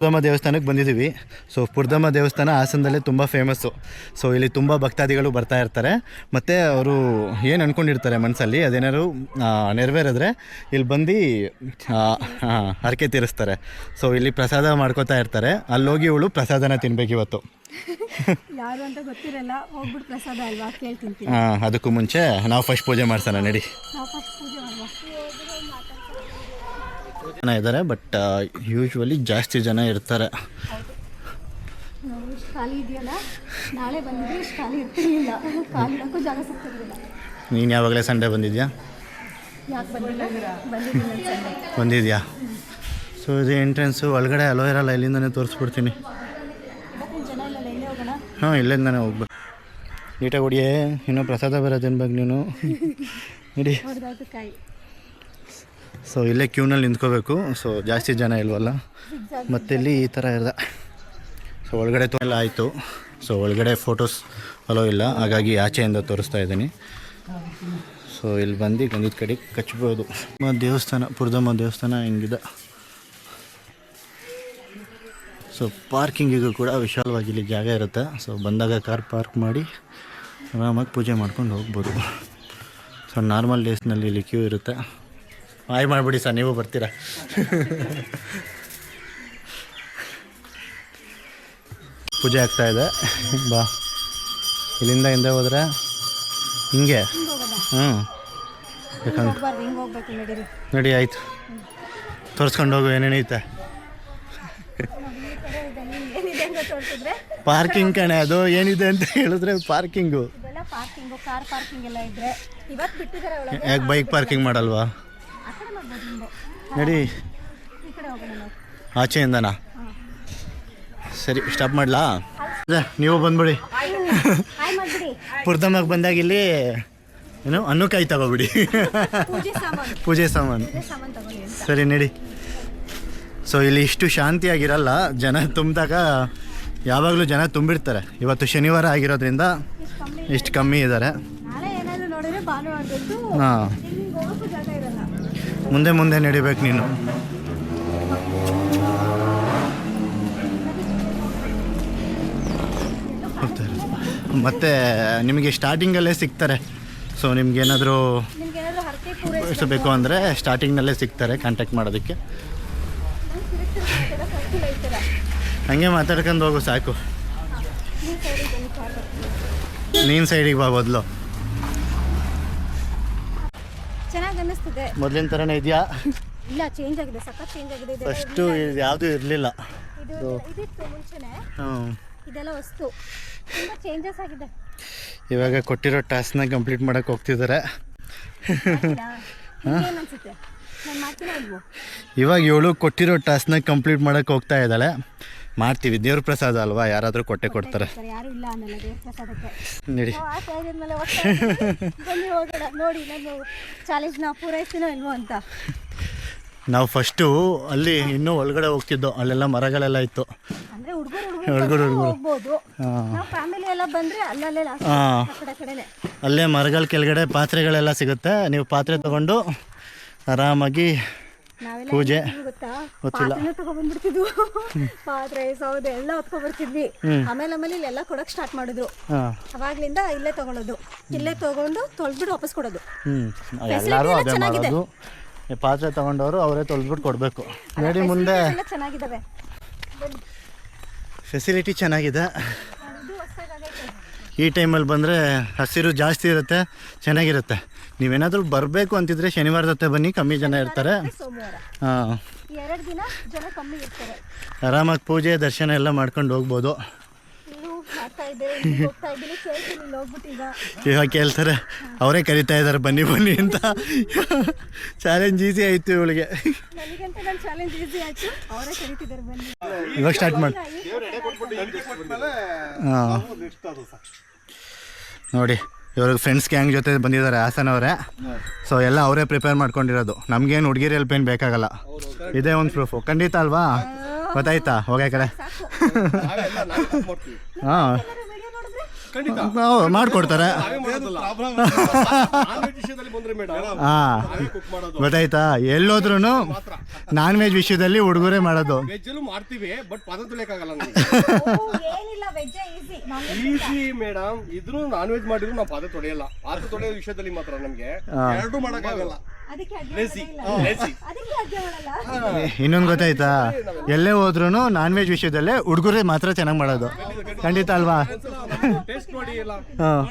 ಪುರ್ದಮ್ಮ ದೇವಸ್ಥಾನಕ್ಕೆ ಬಂದಿದ್ದೀವಿ. ಸೊ ಪುರ್ದಮ್ಮ ದೇವಸ್ಥಾನ ಹಾಸನದಲ್ಲೇ ತುಂಬ ಫೇಮಸ್ಸು ಸೊ ಇಲ್ಲಿ ತುಂಬ ಭಕ್ತಾದಿಗಳು ಬರ್ತಾ ಇರ್ತಾರೆ. ಮತ್ತು ಅವರು ಏನು ಅಂದ್ಕೊಂಡಿರ್ತಾರೆ ಮನಸ್ಸಲ್ಲಿ ಅದೇನಾದ್ರು ನೆರವೇರಿದ್ರೆ ಇಲ್ಲಿ ಬಂದು ಹರಕೆ ತೀರಿಸ್ತಾರೆ. ಸೊ ಇಲ್ಲಿ ಪ್ರಸಾದ ಮಾಡ್ಕೋತಾ ಇರ್ತಾರೆ. ಅಲ್ಲೋಗಿ ಇವಳು ಪ್ರಸಾದನ ತಿನ್ಬೇಕು ಇವತ್ತು. ಯಾರು ಅಂತ ಗೊತ್ತಿರಲ್ಲ ಹೋಗ್ಬಿಟ್ಟು ಪ್ರಸಾದ ಅಲ್ವಾ ಕೇಳ್ತೀನಿ. ಆ, ಅದಕ್ಕೂ ಮುಂಚೆ ನಾವು ಫಸ್ಟ್ ಪೂಜೆ ಮಾಡ್ಸೋಣ ನಡಿ. ನಾವು ಫಸ್ಟ್ ಪೂಜೆ ಮಾಡುವ? ಜನ ಇದ್ದಾರೆ ಬಟ್ ಯೂಶ್ವಲಿ ಜಾಸ್ತಿ ಜನ ಇರ್ತಾರೆ. ಖಾಲಿ ಇದೆಯಲ್ಲ? ನಾಳೆ ಬಂದಿದ್ರೆ ಇಷ್ಟು ಖಾಲಿ ಇರ್ತಿರ್ಲಿಲ್ಲ ಖಾಲಿ ಇಡೋಕ್ಕೂ ಜಾಗ ಸಿಗ್ತಿರ್ಲಿಲ್ಲ. ನೀನು ಯಾವಾಗಲೇ ಸಂಡೇ ಬಂದಿದ್ಯಾ? ಯಾಕೆ ಬಂದಿಲ್ಲ? ಬಂದಿದ್ದೀನಿ ನಾನು ಸಂಡೆ ಬಂದಿದ್ಯಾ? ಸೊ ಇದು ಎಂಟ್ರೆನ್ಸು ಒಳಗಡೆ ಅಲೋ ಇರಲ್ಲ ಇಲ್ಲಿಂದನೇ ತೋರಿಸ್ಬಿಡ್ತೀನಿ. ಜನ ಇಲ್ಲ ಎಲ್ಲಿ ಹೋಗೋಣ ಹಾಂ ಇಲ್ಲಿಂದನೇ ಹೋಗ್ಬೇಕು ನೀಟಾಗಿ ಹೊಡಿಯೇ ಇನ್ನೂ ಪ್ರಸಾದ ಬರೋ ತಿನ್ಬೇಕು ನೀನು? ಇಡೀ. ಕಾಯಿ ಸೊ ಇಲ್ಲೇ ಕ್ಯೂನಲ್ಲಿ ನಿಂತ್ಕೋಬೇಕು. ಸೊ ಜಾಸ್ತಿ ಜನ ಇಲ್ವಲ್ಲ? ಮತ್ತೆ ಇಲ್ಲಿ ಈ ಥರ ಇರ್ದ. ಸೊ ಒಳಗಡೆ ಎಲ್ಲ ಆಯಿತು. ಸೊ ಒಳಗಡೆ ಫೋಟೋಸ್ ಅಲೋ ಇಲ್ಲ. ಹಾಗಾಗಿ ಆಚೆಯಿಂದ ತೋರಿಸ್ತಾ ಇದ್ದೀನಿ. ಸೊ ಇಲ್ಲಿ ಬಂದು ಗಂಧದ ಕಡೆ ಕಚ್ಬೋದು. ದೇವಸ್ಥಾನ, ಪುರದಮ್ಮ ದೇವಸ್ಥಾನ ಹಿಂಗಿದೆ. ಸೊ ಪಾರ್ಕಿಂಗಿಗೂ ಕೂಡ ವಿಶಾಲವಾಗಿ ಇಲ್ಲಿ ಜಾಗ ಇರುತ್ತೆ. ಸೊ ಬಂದಾಗ ಕಾರ್ ಪಾರ್ಕ್ ಮಾಡಿ ಆರಾಮಾಗಿ ಪೂಜೆ ಮಾಡ್ಕೊಂಡು ಹೋಗ್ಬೋದು. ಸೊ ನಾರ್ಮಲ್ ಡೇಸ್ನಲ್ಲಿ ಇಲ್ಲಿ ಕ್ಯೂ ಇರುತ್ತೆ. ಹಾಯ್ ಮಾಡಿಬಿಡಿ ಸರ್ ನೀವು ಬರ್ತೀರಾ? ಪೂಜೆ ಆಗ್ತಾ ಇದೆ. ಬಾ. ಇಲ್ಲಿಂದ ಹಿಂದೆ ಹೋದ್ರೆ ಹಿಂಗೆ. ಹ್ಞೂ ಯಾಕಂದ್ರೆ ನಡಿ ಆಯ್ತು. ತೋರಿಸ್ಕೊಂಡು ಹೋಗು ಏನೇನೈತೆ ಇದೆ ಏನಿದೆ ಅಂತ ತೋರಿಸಿದ್ರೆ ಪಾರ್ಕಿಂಗ್ ಕಣೆ ಅದು ಏನಿದೆ ಅಂತ ಹೇಳಿದ್ರೆ ಪಾರ್ಕಿಂಗು. ಇದೆಲ್ಲ ಪಾರ್ಕಿಂಗು ಕಾರ್ ಪಾರ್ಕಿಂಗ್ ಎಲ್ಲ ಇದ್ರೆ. ಇವತ್ತು ಬಿಟ್ಟಿದ್ದಾರೆ ಒಳಗೆ ಯಾಕೆ ಬೈಕ್ ಪಾರ್ಕಿಂಗ್ ಮಾಡಲ್ವಾ? ನಡಿ. ಆಚೆಯಿಂದನಾ? ಸರಿ ಸ್ಟಾಪ್ ಮಾಡಲಾ? ನೀವು ಬಂದ್ಬಿಡಿ. ಹಾಯ್ ಮಾಡ್ಬಿಡಿ ಪುರ್ದಮ್ಮಗೆ ಬಂದಾಗ ಇಲ್ಲಿ ಏನು ಅನ್ನಕಾಯಿ ತಗೋಬಿಡಿ. ಪೂಜೆ ಸಾಮಾನು. ಪೂಜೆ ಸಾಮಾನು. ಸಾಮಾನು ತಗೊಳ್ಳಿ ಸರಿ ನಡಿ. ಸೊ ಇಲ್ಲಿ ಇಷ್ಟು ಶಾಂತಿಯಾಗಿರಲ್ಲ ಜನ ತುಂಬಿದಾಗ ಯಾವಾಗಲೂ ಜನ ತುಂಬಿರ್ತಾರೆ. ಇವತ್ತು ಶನಿವಾರ ಆಗಿರೋದ್ರಿಂದ ಇಷ್ಟು ಕಮ್ಮಿ. ಇದ್ದಾರೆ. ಹಾಂ ಇಲ್ಲಿ ಹೋಗೋಕ್ಕೂ ಜಾಗ ಇರಲ್ಲ ಮುಂದೆ ಮುಂದೆ ನಡಿಬೇಕು ನೀನು. ಮತ್ತೆ ನಿಮಗೆ ಸ್ಟಾರ್ಟಿಂಗಲ್ಲೇ ಸಿಗ್ತಾರೆ. ಸೊ ನಿಮ್ಗೇನಾದರೂ ಇಷ್ಟಬೇಕು ಅಂದರೆ ಸ್ಟಾರ್ಟಿಂಗ್ನಲ್ಲೇ ಸಿಗ್ತಾರೆ ಕಾಂಟ್ಯಾಕ್ಟ್ ಮಾಡೋದಕ್ಕೆ. ಹಂಗೆ ಮಾತಾಡ್ಕೊಂಡು ಹೋಗು ಸಾಕು. ನೀನು ಸೈಡಿಗೆ ಬಾ ಬದಲು ಚೆನ್ನಾಗಿ ಅನ್ನಿಸ್ತಿದೆ ಮೊದಲಿನ ಥರನೇ ಇದೆಯಾ? ಇಲ್ಲ ಚೇಂಜ್ ಆಗಿದೆ ಸಖತ್ ಚೇಂಜ್ ಆಗಿದೆ. ಇದೆಲ್ಲ ಫಸ್ಟು ಯಾವುದು ಇರಲಿಲ್ಲ. ಇದು ಇದಿತ್ತು ಮುಂಚೆನೆ. ಹ್ಞೂ ಇದೆಲ್ಲ ವಸ್ತು. ತುಂಬ ಚೇಂಜಸ್ ಆಗಿದೆ. ಇವಾಗ ಕೊಟ್ಟಿರೋ ಟಾಸ್ಕ್ನ ಕಂಪ್ಲೀಟ್ ಮಾಡೋಕೆ ಹೋಗ್ತಿದ್ದಾರೆ ಏನು ಅನ್ಸುತ್ತೆ? ನಾನು ಮಾಡ್ತೀನೋ ಇವಾಗ ಇವಳು ಕೊಟ್ಟಿರೋ ಟಾಸ್ಕ್ನ ಕಂಪ್ಲೀಟ್ ಮಾಡೋಕೆ ಹೋಗ್ತಾ ಇದ್ದಾಳೆ. ಮಾಡ್ತೀವಿ. ದೇವ್ರ ಪ್ರಸಾದ ಅಲ್ವಾ? ಯಾರಾದರೂ ಕೊಟ್ಟೆ ಕೊಡ್ತಾರೆ. ಯಾರು ಇಲ್ಲ ಅನ್ನಲ್ಲ ದೇವ್ರ ಪ್ರಸಾದಕ್ಕೆ ನಡಿ. ನಾವು ಆಸೆ ಆಗಿದ್ಮೇಲೆ ಹೋಗ್ತಾ ಬನ್ನಿ ಹೋಗೋಣ. ನೋಡಿ ನಾನು ಚಾಲೆಂಜ್ನ ಪೂರೈಸ್ತೀನೋ ಇಲ್ವೋ ಅಂತ. ನಾವು ಫಸ್ಟು ಅಲ್ಲಿ ಇನ್ನೂ ಒಳಗಡೆ ಹೋಗ್ತಿದ್ದೋ ಅಲ್ಲೆಲ್ಲ ಮರಗಳೆಲ್ಲ ಇತ್ತು. ಅಂದ್ರೆ ಹುಡುಗರು ಹುಡ್ಗರು, ಹುಡುಗರು ಹುಡ್ಗರು. ಹೋಗ್ಬೋದು. ಹಾಂ. ನಾವು ಫ್ಯಾಮಿಲಿ ಎಲ್ಲ ಬಂದ್ರೆ ಅಲ್ಲಲ್ಲೇ last ಹಾಂ. ಆ ಕಡೆ ಕಡೆನೆ. ಅಲ್ಲೇ ಮರಗಳ ಕೆಳಗಡೆ ಪಾತ್ರೆಗಳೆಲ್ಲ ಸಿಗುತ್ತೆ. ನೀವು ಪಾತ್ರೆ ತಗೊಂಡು ಆರಾಮಾಗಿ ಪೂಜೆ? ಗೊತ್ತಿಲ್ಲ. ಪಾತ್ರೆನೂ ತಗೊಂಡ್ಬಂದ್ಬಿಡ್ತಿದ್ವು. ಪಾತ್ರೆ ಸೌದೆ ಎಲ್ಲ ಹೊತ್ಕೊಬರ್ತಿದ್ವಿ ಆಮೇಲೆ ಆಮೇಲೆ ಇಲ್ಲೆಲ್ಲ ಕೊಡಕ್ ಸ್ಟಾರ್ಟ್ ಮಾಡಿದ್ರು. ಅವಾಗ್ಲಿಂದ ಇಲ್ಲೇ ತಗೊಳ್ಳೋದು ಇಲ್ಲೇ ತಗೊಂಡು ತೊಳ್ದ್ಬಿಟ್ಟು ವಾಪಸ್ ಕೊಡೋದು. ಎಲ್ಲರೂ ಅದೇ. ಮಾಡೋದು. ಪಾತ್ರೆ ತಗೊಂಡವರು ಅವರೇ ತೊಳೆದ್ಬಿಟ್ಟು ಕೊಡ್ಬೇಕು. ನೋಡಿ ಮುಂದೆ. ಚೆನ್ನಾಗಿದ್ದಾವೆ ಫೆಸಿಲಿಟಿ ಚೆನ್ನಾಗಿದೆ. ಈ ಟೈಮಲ್ಲಿ ಬಂದರೆ ಹಸಿರು ಜಾಸ್ತಿ ಇರುತ್ತೆ ಚೆನ್ನಾಗಿರುತ್ತೆ. ನೀವೇನಾದರೂ ಬರಬೇಕು ಅಂತಿದ್ರೆ ಶನಿವಾರದ ಹತ್ತೆ ಬನ್ನಿ ಕಮ್ಮಿ ಜನ ಇರ್ತಾರೆ. ಸೋಮವಾರ. ಹಾಂ ಎರಡು ದಿನ ಜನ ಕಮ್ಮಿ ಇರ್ತಾರೆ. ಆರಾಮಾಗಿ ಪೂಜೆ ದರ್ಶನ ಎಲ್ಲ ಮಾಡ್ಕೊಂಡು ಹೋಗ್ಬೋದು. ಇವಾಗ ಕೇಳ್ತಾರೆ ಅವರೇ ಕರಿತಾ ಇದ್ದಾರೆ ಬನ್ನಿ ಬನ್ನಿ ಅಂತ. ಚಾಲೆಂಜ್ ಈಸಿ ಆಯಿತು ಇವಳಿಗೆ. ಇವಾಗ ಸ್ಟಾರ್ಟ್ ಮಾಡಿ. ಹಾಂ. ನೋಡಿ ಇವ್ರಿಗೆ ಫ್ರೆಂಡ್ಸ್ ಗ್ಯಾಂಗ್ ಜೊತೆ ಬಂದಿದ್ದಾರೆ ಹಾಸನವರೇ ಸೊ ಎಲ್ಲ ಅವರೇ ಪ್ರಿಪೇರ್ ಮಾಡ್ಕೊಂಡಿರೋದು. ನಮಗೇನು ಹುಡುಗಿರಿ ಹೆಲ್ಪ್ ಏನು ಬೇಕಾಗಲ್ಲ. ಇದೇ ಒಂದು ಪ್ರೂಫು ಖಂಡಿತ ಅಲ್ವಾ? ಗೊತ್ತಾಯ್ತಾ? ಹೋಗೇ ಕಡೆ. ಹಾಂ. ನಾವು ಮಾಡಿಕೊಡ್ತಾರೆ. ಹಾಂ. ನಾವೇ ಕುಕ್ ಮಾಡೋದು. ಗೊತ್ತಾಯ್ತಾ? ಎಲ್ಲೋದ್ರೂ ನಾನ್ ವೆಜ್ ವಿಷಯದಲ್ಲಿ ಹುಡುಗರೇ ಮಾಡೋದು. ವೆಜ್ ಮಾಡ್ತೀವಿ ಬಟ್ ಪಾದ ತುಳಿಯಕ್ಕಾಗಲ್ಲ ಈಸಿ ಮೇಡಮ್ ಇದ್ರೂ ನಾನ್ ವೆಜ್ ಮಾಡಿದ್ರು ನಾವು ಪಾದ ತೊಳೆಯಲ್ಲ. ಪಾದ ತೊಳೆಯೋ ವಿಷಯದಲ್ಲಿ ಮಾತ್ರ ನಮ್ಗೆ. ಎರಡೂ ಮಾಡಕ್ಕಾಗಲ್ಲ ಇನ್ನೊಂದು ಗೊತ್ತಾಯ್ತಾ? ಎಲ್ಲೇ ಹೋದ್ರು ನಾನ್ ವೆಜ್ ವಿಷಯದಲ್ಲೇ ಹುಡುಗರೇ ಮಾತ್ರ ಚೆನ್ನಾಗಿ ಮಾಡೋದು. ಖಂಡಿತ ಅಲ್ವಾ? ಟೇಸ್ಟ್ ನೋಡಿ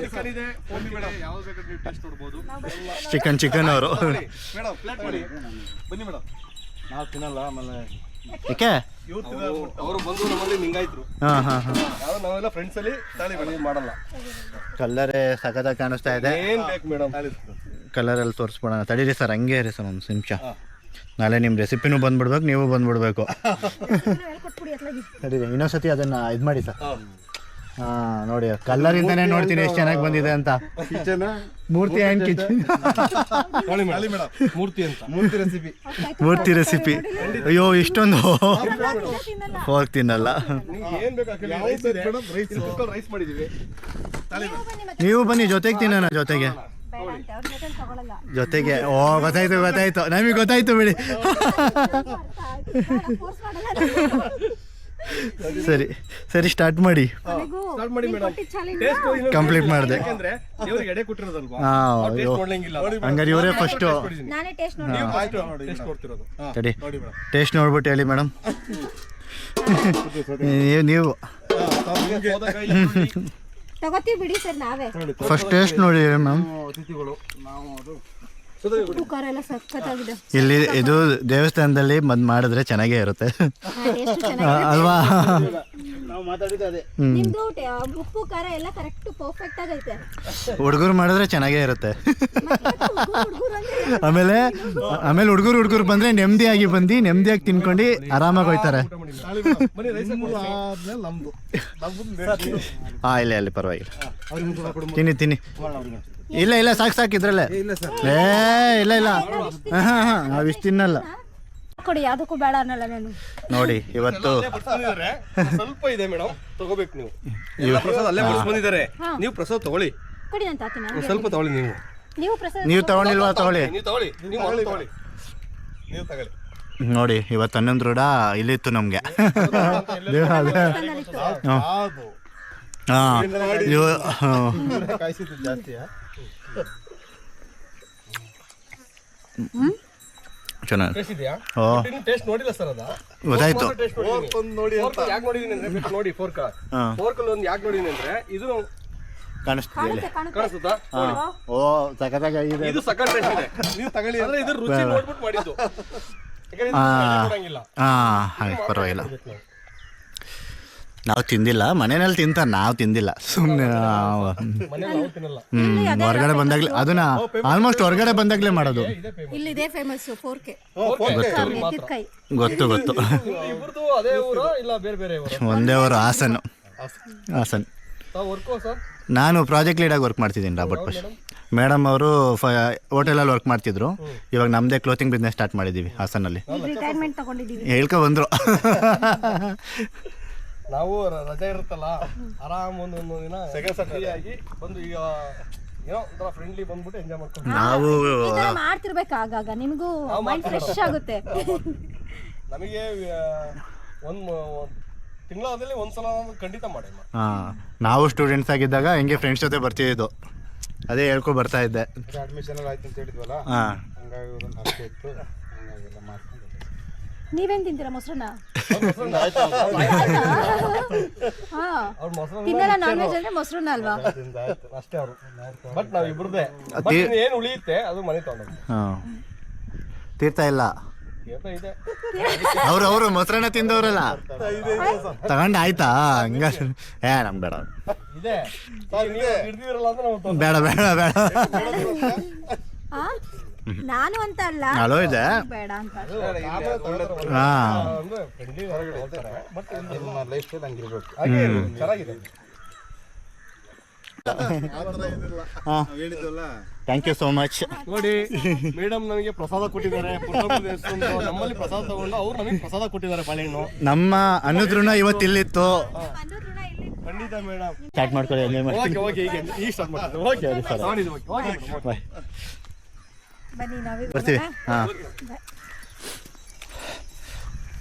ಚಿಕನ್ ಇದೆ. ಹೋಗಿ ಮೇಡಮ್ ಯಾವ್ದು ಬೇಕಾದ್ರೆ ನೀವು ಟೇಸ್ಟ್ ನೋಡ್ಬೋದು. ಚಿಕನ್ ಚಿಕನ್ ಅವರು. ಮೇಡಮ್ ಪ್ಲೇಟ್ ಮಾಡಿ. ಬನ್ನಿ ಮೇಡಮ್ ನಾವು ತಿನ್ನಲ್ಲ ಆಮೇಲೆ ಏಕೆ? ಅವರು ಬಂದು ನಮ್ಮಲ್ಲಿ ನಿಂಗಾಯ್ತು ಹಾಂ ಹಾಂ ಹಾಂ. ಯಾವ ನಾವೆಲ್ಲ ಫ್ರೆಂಡ್ಸ್ ಅಲ್ಲಿ ತಾಳಿ ಮಾಡಿ ಮಾಡಲ್ಲ. ಕಲ್ಲರೇ ಸಖತ್ತಾಗಿ ಕಾಣಿಸ್ತಾ ಇದೆ. ಏನ್ ಬೇಕು ಮೇಡಮ್ ಕಲರಲ್ಲಿ ತೋರಿಸ್ಬಿಡೋಣ. ತಡೀರಿ ಸರ್ ಹಂಗೆ ಇರಿ ಸರ್ ಒಂದು ನಿಮಿಷ. ನಾಳೆ ನಿಮ್ಮ ರೆಸಿಪಿನೂ ಬಂದ್ಬಿಡ್ಬೇಕು ನೀವು ಬಂದ್ಬಿಡ್ಬೇಕು. ತಡೀರಿ ಇನ್ನೊಂದ್ಸತಿ ಅದನ್ನ ಇದು ಮಾಡಿ ಸರ್. ಹಾಂ ನೋಡಿ ಇಂದಾನೆ ನೋಡ್ತೀನಿ ಎಷ್ಟು ಚೆನ್ನಾಗಿ ಬಂದಿದೆ ಅಂತ. Kitchen? Murthy and kitchen Murthy ಅಂತ. ಮೂರ್ತಿ ರೆಸಿಪಿ ಮೂರ್ತಿ ರೆಸಿಪಿ ಅಯ್ಯೋ ಇಷ್ಟೊಂದು ತಿನ್ನಲ್ಲ. ಹೋಗಿ ತಿನ್ನಲ್ಲ ನೀವು ಏನ್ ಬೇಕು ರೈಸ್ ರೈಸ್ ಮಾಡಿದೀವಿ. ನೀವು ಬನ್ನಿ ನೀವು ಬನ್ನಿ ಜೊತೆಗೆ ತಿನ್ನೋಣ ಜೊತೆಗೆ. ಜೊತೆಗೆ. ಓ ಗೊತ್ತಾಯ್ತು ಗೊತ್ತಾಯ್ತು. ನಮಗೆ ಗೊತ್ತಾಯ್ತು ಬಿಡಿ. ಸರಿ. ಸರಿ ಸ್ಟಾರ್ಟ್ ಮಾಡಿ. ಕಂಪ್ಲೀಟ್ ಸ್ಟಾರ್ಟ್ ಮಾಡಿ ಮೇಡಮ್. ಮಾಡ್ದೆ. ಯಾಕಂದ್ರೆ ದೇವ್ರಿಗೆ ಎಡೆ ಕೊಟ್ಟಿರೋದಲ್ವಾ? ಹಾ ಟೇಸ್ಟ್ ಅಯ್ಯೋ. ನೋಡ್ಲಂಗಿಲ್ಲ. ಹಂಗಾರೆ ಇವರೇ ಫಸ್ಟ್ ನಾನೇ ಟೇಸ್ಟ್ ನೋಡಿ ಟೇಸ್ಟ್ ಕೊಡ್ತಿರೋದು. ತಡಿ ಟೇಸ್ಟ್ ನೋಡ್ಬಿಟ್ಟು ಹೇಳಿ ಮೇಡಮ್. ನೀವು ನೀವು. ತಗೋತೀವಿ ಬಿಡಿ ಸರ್ ನಾವೇ. ಫಸ್ಟ್ ಟೇಸ್ಟ್ ನೋಡಿ ಮ್ಯಾಮ್ ಅತಿಥಿಗಳು ನಾವು ಅದು ಖಾರ ಎಲ್ಲ ಸಖತ್ತಾಗಿದೆ. ಇಲ್ಲಿ ಇದು ದೇವಸ್ಥಾನದಲ್ಲಿ ಬಂದು ಮಾಡಿದ್ರೆ ಚೆನ್ನಾಗೇ ಇರುತ್ತೆ. ಅಲ್ವಾ? ನಾವು ಮಾತಾಡಿದ್ದು ಅದೇ. ನಿಮ್ದು ಉಪ್ಪು ಖಾರ ಎಲ್ಲ ಕರೆಕ್ಟ್ ಪರ್ಫೆಕ್ಟ್ ಆಗೈತೆ ಹುಡುಗರು ಮಾಡಿದ್ರೆ ಚೆನ್ನಾಗೇ ಇರುತ್ತೆ. ಆಮೇಲೆ ಆಮೇಲೆ ಹುಡುಗರು ಹುಡುಗರು ಬಂದ್ರೆ ನೆಮ್ಮದಿಯಾಗಿ ಬಂದು ನೆಮ್ಮದಿಯಾಗಿ ತಿನ್ಕೊಂಡು ಆರಾಮಾಗಿ ಹೋಯ್ತಾರೆ. ಹಾ ರೈಸ್ ಆದ್ಮೇಲೆ ನಮ್ದು. ನಮ್ದು. ಹಾಂ ಇಲ್ಲ ಇಲ್ಲ ಪರವಾಗಿಲ್ಲ. ತಿನ್ನಿ ತಿನ್ನಿ. ಇಲ್ಲ ಇಲ್ಲ ಸಾಕು ಸಾಕು ಇದ್ರಲ್ಲೇ. ಇಲ್ಲ ಸರ್. ಏ ಇಲ್ಲ ಇಲ್ಲ. ಹಾಂ ಹಾಂ ತಿನ್ನಲ್ಲ. ಕೊಡಿ ಯಾವುದಕ್ಕೂ ಬೇಡ ಅನ್ನಲ್ಲ ನಾನು. ನೋಡಿ ಇವತ್ತು ಸ್ವಲ್ಪ ಇದೆ ಮೇಡಮ್. ತಗೋಬೇಕು ನೀವು. ಎಲ್ಲ ಪ್ರಸಾದ ಅಲ್ಲೇ ಬಂದಿದ್ದಾರೆ ನೀವು ಪ್ರಸಾದ ತಗೊಳ್ಳಿ. ಕೊಡಿ ನಾನು ತಾತೀನಿ ಒಂದ್ ಸ್ವಲ್ಪ ತಗೊಳ್ಳಿ ನೀವು. ನೀವು ಪ್ರಸಾದ ನೀವು ತಗೊಂಡಿಲ್ವಾ ತಗೊಳ್ಳಿ. ನೀವು ತಗೊಳ್ಳಿ. ನೀವು ಮೊದಲು ತಗೊಳ್ಳಿ ನೀವು ತಗೊಳ್ಳಿ. ನೋಡಿ ಇವತ್ತು ಹನ್ನೊಂದು ರೂಢ ಇಲ್ಲಿತ್ತು ನಮಗೆ. ಹಾಂ. ಇವ ಕಾಯಿಸಿದ್ದು ಜಾಸ್ತಿ ಚೆನ್ನಾಗಿ. ಟೇಸ್ಟ್ ಇದೆಯಾ? ಓ ಟೇಸ್ಟ್ ನೋಡಿಲ್ಲ ಸರ್ ಅದ. ಗೊತ್ತಾಯ್ತು. ಟೇಸ್ಟ್ ಒಂದು ನೋಡಿ ಅಂತ. ಯಾಕೆ ನೋಡಿದೀನಿ ಅಂದ್ರೆ ನೋಡಿ ಫೋರ್ಕ್ ಹಾಂ. ಫೋರ್ಕ್ ಒಂದು ಯಾಕೆ ನೋಡಿದೀನಿ ಅಂದ್ರೆ ಇದು ಕಾಣಿಸ್ತಿದೆ ಕಾಣಿಸುತ್ತಾ? ಓ ಸಖತ್ತಾಗಿದೆ ಇದು ಸಕಲ್ ಟೇಸ್ಟ್ ಇದೆ. ನೀವು ತಗೊಳ್ಳಿ ಅಂದ್ರೆ ಇದು ರುಚಿ ನೋಡ್ಬಿಟ್ಟು ಮಾಡಿದ್ದು. ಯಾಕಂದ್ರೆ ಇದು ಆ. ಕೊಡಂಗಿಲ್ಲ ಹಾಂ ಹಾಗೆ ಪರವಾಗಿಲ್ಲ. ನಾವು ತಿಂದಿಲ್ಲ ಮನೆಯಲ್ಲಿ ತಿಂತ ನಾವು ತಿಂದಿಲ್ಲ. ಸುಮ್ಮನೆ ಹ್ಮ್ ಹೊರಗಡೆ ಬಂದಾಗ್ಲೇ ಅದನ್ನ ಆಲ್ಮೋಸ್ಟ್ ಹೊರಗಡೆ ಬಂದಾಗ್ಲೇ ಮಾಡೋದು. ಇಲ್ಲಿದೆ ಫೇಮಸ್ ಗೊತ್ತು. ಗೊತ್ತು ಇಬ್ಬರದು ಅದೇ ಊರು ಇಲ್ಲ ಬೇರೆ ಬೇರೆ ಊರು? ಒಂದೇ ಅವರು ಹಾಸನ್. ಹಾಸನ್. ತಾವು ವರ್ಕೋ ಸರ್? ನಾನು ಪ್ರಾಜೆಕ್ಟ್ ಲೀಡಾಗಿ ವರ್ಕ್ ಮಾಡ್ತಿದ್ದೀನಿ ರಾಬರ್ಟ್ ಪಶ್ ಮೇಡಮ್ ಅವರು ಫ ಹೋಟೆಲಲ್ಲಿ ವರ್ಕ್ ಮಾಡ್ತಿದ್ರು. ಇವಾಗ ನಮ್ಮದೇ ಕ್ಲೋತಿಂಗ್ ಬಿಸ್ನೆಸ್ ಸ್ಟಾರ್ಟ್ ಮಾಡಿದ್ದೀವಿ ಹಾಸನಲ್ಲಿ. ರಿಟೈರ್ಮೆಂಟ್ ತಗೊಂಡಿದ್ದೀವಿ. ಹೇಳ್ಕೊ ಬಂದರು. ನಾವು ರ- ರಜೆ ಇರುತ್ತಲ್ಲ ಆರಾಮ್ ಒಂದು ಒಂದು ದಿನ ಸರಿಯಾಗಿ ಬಂದು ಈಗ ಏನೋ ಒಂಥರ ಫ್ರೆಂಡ್ಲಿ ಬಂದ್ಬಿಟ್ಟು ಎಂಜಾಯ್ ಮಾಡ್ಕೊಂಡು ನಾವು ಮಾಡ್ತಿರ್ಬೇಕು ಆಗಾಗ ನಿಮಗೂ ಮೈಂಡ್ ಫ್ರೆಶ್ ಆಗುತ್ತೆ. ನಮಗೆ ಒಂದು ಒಂದ್ ತಿಂಗಳಾದಲ್ಲಿ ಒಂದ್ಸಲ ಖಂಡಿತ ಮಾಡಿ ಹಾಂ ನಾವು ಸ್ಟೂಡೆಂಟ್ಸ್ ಆಗಿದ್ದಾಗ ಹೆಂಗೆ ಫ್ರೆಂಡ್ಸ್ ಜೊತೆ ಬರ್ತಿದ್ದು ಅದೇ ಹೇಳ್ಕೊ ಬರ್ತಾ ಇದ್ದೆ. ಅಡ್ಮಿಷನ್ ಎಲ್ಲ ಆಯ್ತು ಅಂತ ಹೇಳಿದ್ವಲ್ಲ? ಹಾ. ಹಂಗಾಗಿ ಒಂದು ಹರಕೆ ಇತ್ತು. ಹಂಗಾಗಿ ಎಲ್ಲ ಮಾಡ್ಕೊಂಡು ನೀವೇನ್ ತಿಂತೀರಾ ಮೊಸರನ್ನ? ಹಾ. ಅವ್ರ ಮೊಸರು ತಿನ್ನಲ್ಲ ನಾನ್ ವೆಜ್ ಅಂದ್ರೆ ಮೊಸರನ್ನ ಅಲ್ವಾ? ತಿಂದಾಯ್ತು ಅಷ್ಟೇ ಅವರು. ಬಟ್ ನಾವ್ ಇಬ್ರದೇ. ಅತಿ- ಏನು ಉಳಿಯುತ್ತೆ ಅದು ಮನೆ ತಗೊಂಡು ಹಾಂ. ತೀರ್ತಾ ಇಲ್ಲ. ಇದೆ. ಅವ್ರು ಅವರು ಮೊಸರನ್ನ ತಿಂದವ್ರಲ್ಲ. ತಗೊಂಡು ಆಯ್ತಾ? ಹಂಗ ಏ ನಮ್ ಬೇಡ. ಇದೆ. ನೀವು ಹಿಡ್ದಿರಲ್ಲ ಅಂತ ನಾವು ಬೇಡ ಬೇಡ ಬೇಡ? ನಾನು ಅಂತ ಅಲ್ಲ. ಹಲೋ ಇದೆ. ಬೇಡ ಅಂತ. ಹಾಂ. ಅಂದ್ರೆ ಫ್ರೆಂಡ್ಲಿ ಹೋಗ್ತಾರೆ ಬಟ್ ನಿಮ್ಮ ಲೈಫ್ ಸ್ಟೈಲ್ ಹಂಗಿರ್ಬೇಕು ಹಾಗೆ ಚೆನ್ನಾಗಿದೆ ಹಾಂ. ಹೇಳಿದ್ವಲ್ಲ ಥ್ಯಾಂಕ್ ಯು ಸೋ ಮಚ್ ನೋಡಿ ಮೇಡಮ್ ನಮಗೆ ಪ್ರಸಾದ ಕೊಟ್ಟಿದ್ದಾರೆ. ನಮ್ಮಲ್ಲಿ ಪ್ರಸಾದ ತಗೊಂಡು ಅವ್ರು ನಮಗೆ ಪ್ರಸಾದ ಕೊಟ್ಟಿದ್ದಾರೆ ಬಾಳೆಹಣ್ಣು. ನಮ್ಮ ಅನ್ನದ್ರುಣ ಇವತ್ತು ಇಲ್ಲಿತ್ತು. ಖಂಡಿತ ಮೇಡಮ್ ಸ್ಟಾರ್ಟ್ ಮಾಡ್ಕೊಳ್ಳಿ ಎಂಜಾಯ್ ಮಾಡಿ ಓಕೆ ಓಕೆ ಈಗ ಈ ಸ್ಟಾರ್ಟ್ ಮಾಡ್ತೀವಿ ಓಕೆ ಸರಿ, ಬಾಯ್ ಬನ್ನಿ ನಾವೇ ಬರ್ತೀವಿ. ಹಾಂ.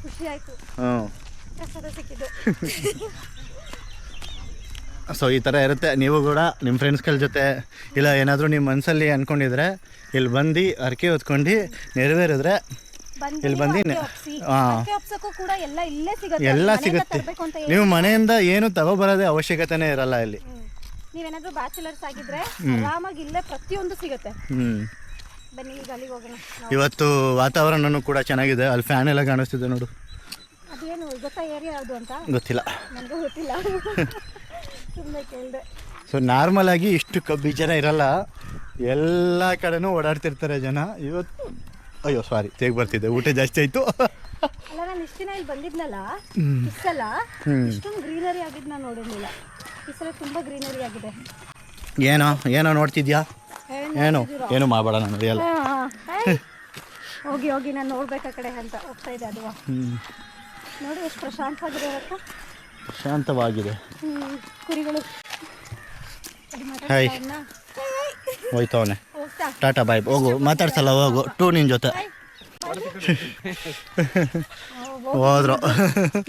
ಖುಷಿ ಆಯ್ತು. ಹ್ಞೂ. ಪ್ರಸಾದ ಸಿಕ್ಕಿದ್ದು. ಸೊ ಈ ಥರ ಇರುತ್ತೆ. ನೀವು ಕೂಡ ನಿಮ್ಮ ಫ್ರೆಂಡ್ಸ್ಗಳ ಜೊತೆ ಇಲ್ಲ ಏನಾದರೂ ನಿಮ್ಮ ಮನಸ್ಸಲ್ಲಿ ಅಂದ್ಕೊಂಡಿದ್ರೆ ಇಲ್ಲಿ ಬಂದು ಹರಕೆ ಹೊತ್ಕೊಂಡು ನೆರವೇರಿದ್ರೆ ಇಲ್ಲಿ ಬಂದು. ಹಾ. ಎಲ್ಲ ಸಿಗುತ್ತೆ. ನೀವು ಮನೆಯಿಂದ ಏನು ತಗೊಬರೋದೇ ಅವಶ್ಯಕತೆನೇ ಇರಲ್ಲ ಇಲ್ಲಿ. ಹ್ಮ್. ನೀವೇನಾದ್ರೂ ಬ್ಯಾಚುಲರ್ಸ್ ಆಗಿದ್ರೆ ಆರಾಮಾಗಿ ಇಲ್ಲೇ ಪ್ರತಿಯೊಂದು ಸಿಗುತ್ತೆ. ಹ್ಞೂ ಬನ್ನಿ ಈಗ ಅಲ್ಲಿಗೆ ಹೋಗೋಣ. ಇವತ್ತು ವಾತಾವರಣನೂ ಕೂಡ ಚೆನ್ನಾಗಿದೆ. ಅಲ್ಲಿ ಫ್ಯಾನ್ ಎಲ್ಲ ಕಾಣಿಸ್ತಿದೆ ನೋಡು. ಅದೇನು ಗೊತ್ತಾ ಏರಿಯಾ ಯಾವುದು ಅಂತ? ಗೊತ್ತಿಲ್ಲ. ನನಗೂ ಗೊತ್ತಿಲ್ಲ. ಸುಮ್ಮನೆ ಕೇಳಿದೆ. ಸೊ ನಾರ್ಮಲ್ ಆಗಿ ಇಷ್ಟು ಕಬ್ಬಿ ಜನ ಇರಲ್ಲ. ಎಲ್ಲ ಕಡೆನೂ ಓಡಾಡ್ತಿರ್ತಾರೆ ಜನ. ಇವತ್ತು ಅಯ್ಯೋ ಸಾರಿ ತೇಗ್ ಬರ್ತಿದ್ದೆ. ಊಟ ಜಾಸ್ತಿ ಆಯಿತು. ಅಲ್ಲ ನಾನು ಇಷ್ಟು ದಿನ ಇಲ್ಲಿ ಬಂದಿದ್ನಲ್ಲ ಇಷ್ಟಲ್ಲ? ಇಷ್ಟೊಂದು ಗ್ರೀನರಿ ಆಗಿದ್ದು ನಾನು. ನೋಡಿರ್ಲಿಲ್ಲ ಈ ಸಲ ತುಂಬ ಗ್ರೀನರಿ ಆಗಿದೆ. ಏನೋ ಏನೋ ನೋಡ್ತಿದ್ಯಾ? ಏನ್? ಏನು ಮಾಡಬೇಡ ನಾನು ಎಲ್ಲ. ಹೋಗಿ ಹೋಗಿ ನಾನು ನೋಡ್ಬೇಕು ಆ ಕಡೆ ಅಂತ ಹೋಗ್ತಾ ಇದೆ ಅದು ನೋಡಿ ಎಷ್ಟು ಪ್ರಶಾಂತವಾಗಿದೆ ಪ್ರಶಾಂತವಾಗಿದೆ. ಕುರಿಗಳು. ಹಾಯ್. ಹೋಯ್ತವನೆ. ಟಾಟಾ ಬಾಯ್ ಹೋಗು ಮಾತಾಡ್ಸಲ್ಲ ಹೋಗು. ಟೂ ನಿನ್ನ ಜೊತೆ. ಹೋದ್ರು.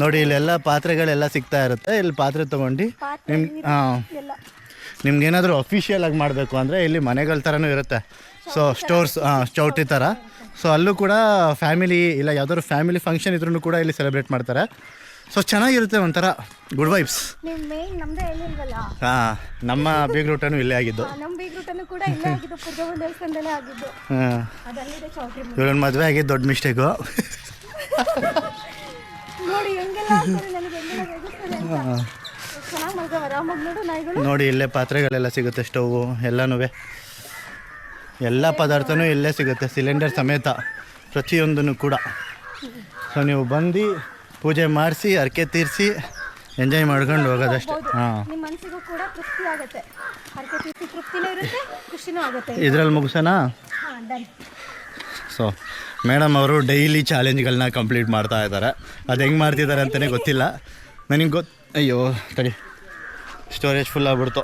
ನೋಡಿ ಇಲ್ಲೆಲ್ಲ ಪಾತ್ರೆಗಳೆಲ್ಲ ಸಿಗ್ತಾ ಇರುತ್ತೆ. ಇಲ್ಲಿ ಪಾತ್ರೆ ತಗೊಂಡು ನಿಮ್ ಹಾಂ. ನಿಮ್ಗೇನಾದರೂ ಅಫಿಷಿಯಲ್ ಆಗಿ ಮಾಡಬೇಕು ಅಂದರೆ ಇಲ್ಲಿ ಮನೆಗಳ ಥರನೂ ಇರುತ್ತೆ. ಸೊ ಸ್ಟೋರ್ಸ್ ಚೌಟಿ ಚೌಟ್ರಿ ಥರ ಸೊ ಅಲ್ಲೂ ಕೂಡ ಫ್ಯಾಮಿಲಿ ಇಲ್ಲ ಯಾವ್ದಾದ್ರು ಫ್ಯಾಮಿಲಿ ಫಂಕ್ಷನ್ ಇದ್ರೂ ಕೂಡ ಇಲ್ಲಿ ಸೆಲೆಬ್ರೇಟ್ ಮಾಡ್ತಾರೆ. ಸೊ ಚೆನ್ನಾಗಿರುತ್ತೆ ಒಂಥರ ಗುಡ್ ವೈಬ್ಸ್ ಹಾಂ ನಮ್ಮ ಬೀಗ್ ರೂಟನು ಇಲ್ಲೇ ಆಗಿದ್ದು. ಹಾಂ. ಇವಳನ್ನ ಮದುವೆ ಆಗಿದ್ದು ದೊಡ್ಡ ಮಿಸ್ಟೇಕು ನೋಡಿ ನೋಡು ಇಲ್ಲೇ ಪಾತ್ರೆಗಳೆಲ್ಲ ಸಿಗುತ್ತೆ ಸ್ಟೌವು ಎಲ್ಲನೂ ಎಲ್ಲ ಪದಾರ್ಥನೂ ಇಲ್ಲೇ ಸಿಗುತ್ತೆ ಸಿಲಿಂಡರ್ ಸಮೇತ ಪ್ರತಿಯೊಂದನ್ನು ಕೂಡ. ಸೊ ನೀವು ಬಂದು ಪೂಜೆ ಮಾಡಿಸಿ ಅರ್ಕೆ ತೀರಿಸಿ ಎಂಜಾಯ್ ಮಾಡ್ಕೊಂಡು ಹೋಗೋದಷ್ಟೇ. ಹಾಂ. ಇದ್ರಲ್ಲಿ ಮುಗಿಸೋಣ? ಸೊ ಮೇಡಮ್ ಅವರು ಡೈಲಿ ಚಾಲೆಂಜ್ಗಳನ್ನ ಕಂಪ್ಲೀಟ್ ಮಾಡ್ತಾ ಇದ್ದಾರೆ. ಅದು ಹೆಂಗೆ ಮಾಡ್ತಿದ್ದಾರೆ ಅಂತಲೇ ಗೊತ್ತಿಲ್ಲ. ನನಗೆ ಗೊತ್ತು ಅಯ್ಯೋ ತಡಿ. ಸ್ಟೋರೇಜ್ ಫುಲ್ ಆಗ್ಬಿಡ್ತು.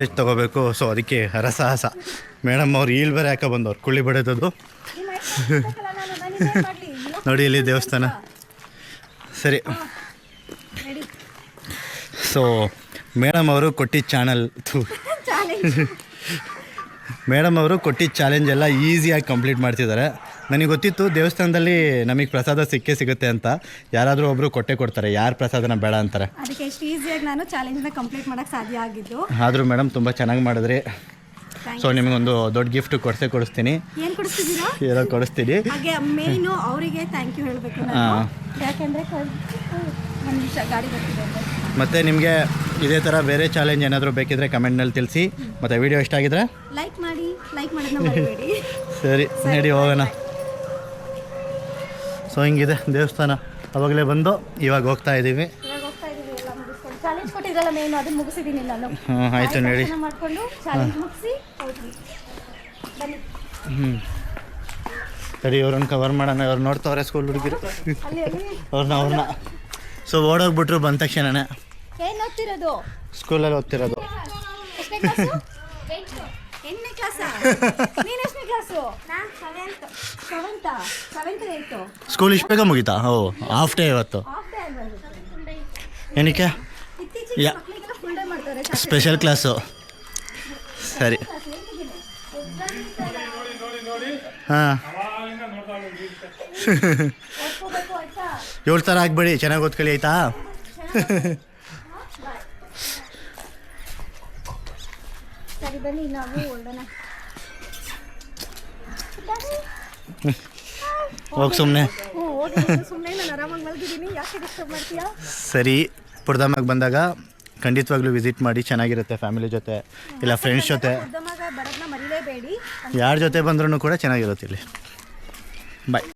ಎಷ್ಟು ತೊಗೋಬೇಕು ಸೊ ಅದಕ್ಕೆ ಹರಸಾಹಸ ಮೇಡಮ್ ಅವ್ರು ಈಲ್ ಬೇರೆ ಯಾಕೆ ಬಂದವ್ರು, ಕುಳ್ಳಿ ಇಲ್ಲ ನೋಡಿ ಇಲ್ಲಿ ದೇವಸ್ಥಾನ. ಸರಿ. ಸೊ ಮೇಡಮ್ ಅವರು ಕೊಟ್ಟಿದ್ದ ಚಾನಲ್ ಮೇಡಮ್ ಅವರು ಕೊಟ್ಟಿದ್ದ ಚಾಲೆಂಜ್ ಎಲ್ಲ ಈಸಿಯಾಗಿ ಕಂಪ್ಲೀಟ್ ಮಾಡ್ತಿದ್ದಾರೆ. ನನಗೆ ಗೊತ್ತಿತ್ತು ದೇವಸ್ಥಾನದಲ್ಲಿ ನಮಗೆ ಪ್ರಸಾದ ಸಿಕ್ಕೇ ಸಿಗುತ್ತೆ ಅಂತ. ಯಾರಾದರೂ ಒಬ್ಬರು ಕೊಟ್ಟೆ ಕೊಡ್ತಾರೆ ಯಾರು ಪ್ರಸಾದನ ಬೇಡ ಅಂತಾರೆ. ಅದಕ್ಕೆ ಎಷ್ಟು ಈಸಿಯಾಗಿ ನಾನು ಚಾಲೆಂಜ್ನ ಕಂಪ್ಲೀಟ್ ಮಾಡೋಕ್ಕೆ ಸಾಧ್ಯ ಆಗಿದ್ದು. ಆದರೂ ಮೇಡಮ್ ತುಂಬ ಚೆನ್ನಾಗಿ ಮಾಡಿದ್ರಿ. ಸೊ ನಿಮಗೊಂದು ದೊಡ್ಡ ಗಿಫ್ಟ್ ಕೊಡಿಸೇ ಕೊಡಿಸ್ತೀನಿ. ಏನು ಕೊಡಿಸ್ತಿದ್ದೀರಾ? ಏನೋ ಕೊಡಿಸ್ತೀನಿ ಹಾಗೆ ಮೇಯ್ನು ಅವರಿಗೆ ಥ್ಯಾಂಕ್ ಯು ಹೇಳಬೇಕು. ಯಾಕೆಂದರೆ ಗಾಡಿ ಬರ್ತಿದೆ. ಮತ್ತು ನಿಮಗೆ ಇದೇ ಥರ ಬೇರೆ ಚಾಲೆಂಜ್ ಏನಾದರೂ ಬೇಕಿದ್ರೆ ಕಮೆಂಟ್ನಲ್ಲಿ ತಿಳಿಸಿ. ಮತ್ತು ವಿಡಿಯೋ ಇಷ್ಟ ಆಗಿದ್ರೆ? ಲೈಕ್ ಮಾಡಿ ಲೈಕ್ ಮಾಡೋದನ್ನ ಮರಿಬೇಡಿ. ಸರಿ ನಡಿ ಹೋಗೋಣ. ಸೊ ಹಿಂಗಿದೆ ದೇವಸ್ಥಾನ. ಅವಾಗಲೇ ಬಂದು ಇವಾಗ ಹೋಗ್ತಾ ಇದ್ದೀವಿ. ಇವಾಗ ಹೋಗ್ತಾ ಇದೀವಿ ಎಲ್ಲ ಮುಗಿಸ್ಕೊಂಡು. ಚಾಲೆಂಜ್ ಕೊಟ್ಟಿದ್ರಲ್ಲ ಮೇನು ಅದನ್ನ ಮುಗಿಸಿದ್ದೀನಿ ನಾನು. ಹ್ಞೂ ಆಯಿತು ನಡಿ. ದರ್ಶನ ಮಾಡ್ಕೊಂಡು ಚಾಲೆಂಜ್ ಮುಗಿಸಿ ಹೋದ್ವಿ. ಬನ್ನಿ. ಹ್ಞೂ ಸರಿ ಇವ್ರನ್ನ ಕವರ್ ಮಾಡೋಣ. ಅವ್ರು ನೋಡ್ತಾವ್ರೆ ಸ್ಕೂಲ್ ಹುಡುಗಿರು. ಅಲ್ಲಿ ಅಲ್ಲಿ. ಅವ್ರನ್ನ ಅವ್ರನ್ನ. ಸೊ ಓಡೋಗ್ಬಿಟ್ರು ಬಂದ ತಕ್ಷಣನೇ. ಏನ್ ಓದ್ತಿರೋದು? ಸ್ಕೂಲಲ್ಲಿ ಓದ್ತಿರೋದು. ಎಷ್ಟನೇ ಕ್ಲಾಸು? ಎಂಟನೇ ಕ್ಲಾಸಾ? ನೀನು ಎಷ್ಟನೇ ಕ್ಲಾಸು? ನಾನು ಸೆವೆಂತ್ ಸೆವೆಂತಾ ಸೆವೆಂತ್ ಏಯ್ತು ಸ್ಕೂಲ್ ಇಷ್ಟು ಬೇಗ ಮುಗೀತಾ? ಓ ಹಾಫ್ ಡೇ ಇವತ್ತು. ಹಾಫ್ ಡೇ ಅಲ್ವಾ ಏನಕ್ಕೆ? ಇತ್ತೀಚೆಗೆ ಯಾ. ಮಕ್ಕಳಿಗೆಲ್ಲ ಫುಲ್ ಡೇ ಮಾಡ್ತಾರೆ ಸ್ಪೆಷಲ್ ಕ್ಲಾಸು ಸರಿ. ಹಾಂ. ಏಳು ಥರ ಆಗಬೇಡಿ ಚೆನ್ನಾಗಿ ಓದ್ಕೊಳ್ಳಿ ಆಯ್ತಾ? ಹೋಗಿ ಸುಮ್ಮನೆ ಸರಿ ಪುರ್ದಮ್ಮಗೆ ಬಂದಾಗ ಖಂಡಿತವಾಗ್ಲೂ ವಿಸಿಟ್ ಮಾಡಿ ಚೆನ್ನಾಗಿರುತ್ತೆ ಫ್ಯಾಮಿಲಿ ಜೊತೆ ಇಲ್ಲ ಫ್ರೆಂಡ್ಸ್ ಜೊತೆ. ಯಾರ ಜೊತೆ ಬಂದ್ರೂ ಕೂಡ ಚೆನ್ನಾಗಿರುತ್ತೆ ಇಲ್ಲಿ. ಬಾಯ್